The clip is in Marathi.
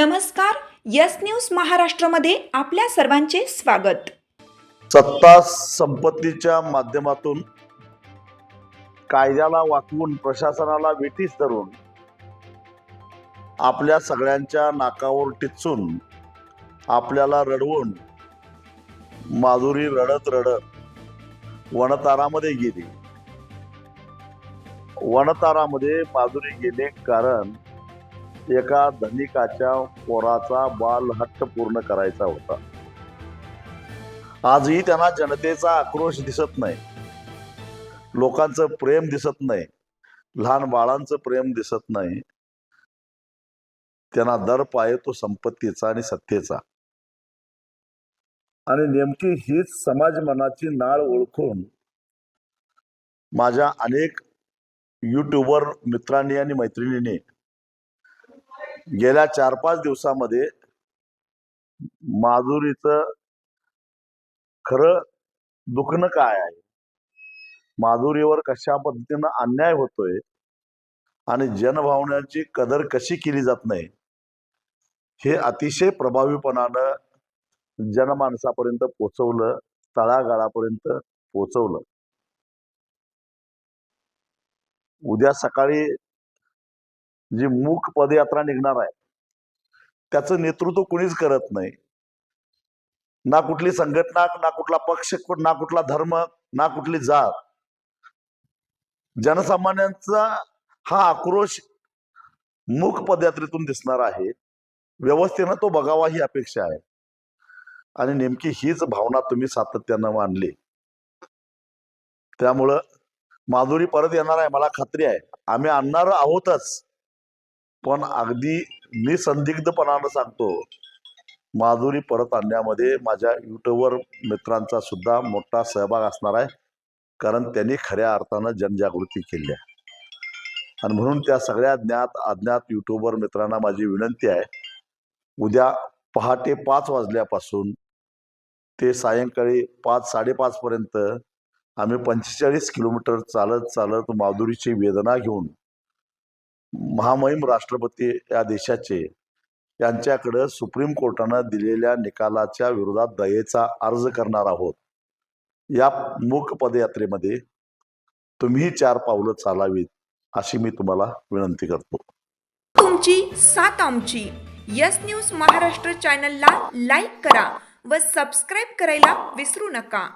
नमस्कार यस न्यूज महाराष्ट्रामध्ये आपल्या सर्वांचे स्वागत. सत्ता संपत्तीच्या माध्यमातून कायद्याला वाकवून प्रशासनाला वेठीस धरून आपल्या सगळ्यांच्या नाकावर टिचून आपल्याला रडवून माधुरी रडत रडत वनतारामध्ये गेली. वनतारामध्ये माधुरी गेले कारण एका धनिकाच्या पोराचा बालहट्ट पूर्ण करायचा होता. आजही त्यांना जनतेचा आक्रोश दिसत नाही. लोकांचं प्रेम दिसत नाही. लहान बाळांचं प्रेम दिसत नाही. त्यांना दर्प आहे तो संपत्तीचा आणि सत्तेचा. आणि नेमकी हीच समाज मनाची नाळ ओळखून माझ्या अनेक युट्यूबर मित्रांनी आणि मैत्रिणींनी गेल्या चार पाच दिवसामध्ये माधुरीचं खरं दुखणं काय आहे? माधुरीवर कशा पद्धतीनं अन्याय होतोय? आणि जनभावनाची कदर कशी केली जात नाही? हे अतिशय प्रभावीपणानं जनमानसापर्यंत पोचवलं तळागाळापर्यंत पोचवलं. उद्या सकाळी जी मूक पदयात्रा निघणार आहे त्याचं नेतृत्व कुणीच करत नाही. ना कुठली संघटना ना कुठला पक्ष ना कुठला धर्म ना कुठली जात. जनसामान्यांचा हा आक्रोश मूक पदयात्रेतून दिसणार आहे. व्यवस्थेनं तो बघावा ही अपेक्षा आहे. आणि नेमकी हीच भावना तुम्ही सातत्यानं मांडली. त्यामुळं माधुरी परत येणार आहे मला खात्री आहे. आम्ही आणणार आहोतच. पण अगदी निसंदिग्धपणानं सांगतो. माधुरी परत आणण्यामध्ये माझ्या युट्यूबवर मित्रांचा सुद्धा मोठा सहभाग असणार आहे. कारण त्यांनी खऱ्या अर्थानं जनजागृती केली आहे. आणि म्हणून त्या सगळ्या ज्ञात अज्ञात युट्यूबर मित्रांना माझी विनंती आहे. उद्या पहाटे पाच वाजल्यापासून ते सायंकाळी पाच साडेपाचपर्यंत आम्ही पंचेचाळीस किलोमीटर चालत चालत माधुरीची वेदना घेऊन महामहिम राष्ट्रपती या देशाचे यांच्याकडं सुप्रीम कोर्टानं दिलेल्या निकालाच्या विरोधात दयेचा अर्ज करणार आहोत. या मूक पदयात्रेमध्ये तुम्ही चार पावलं चालावीत अशी मी तुम्हाला विनंती करतो. तुमची सात आमची. यस न्यूज महाराष्ट्र चॅनलला लाईक करा व सबस्क्राईब करायला विसरू नका.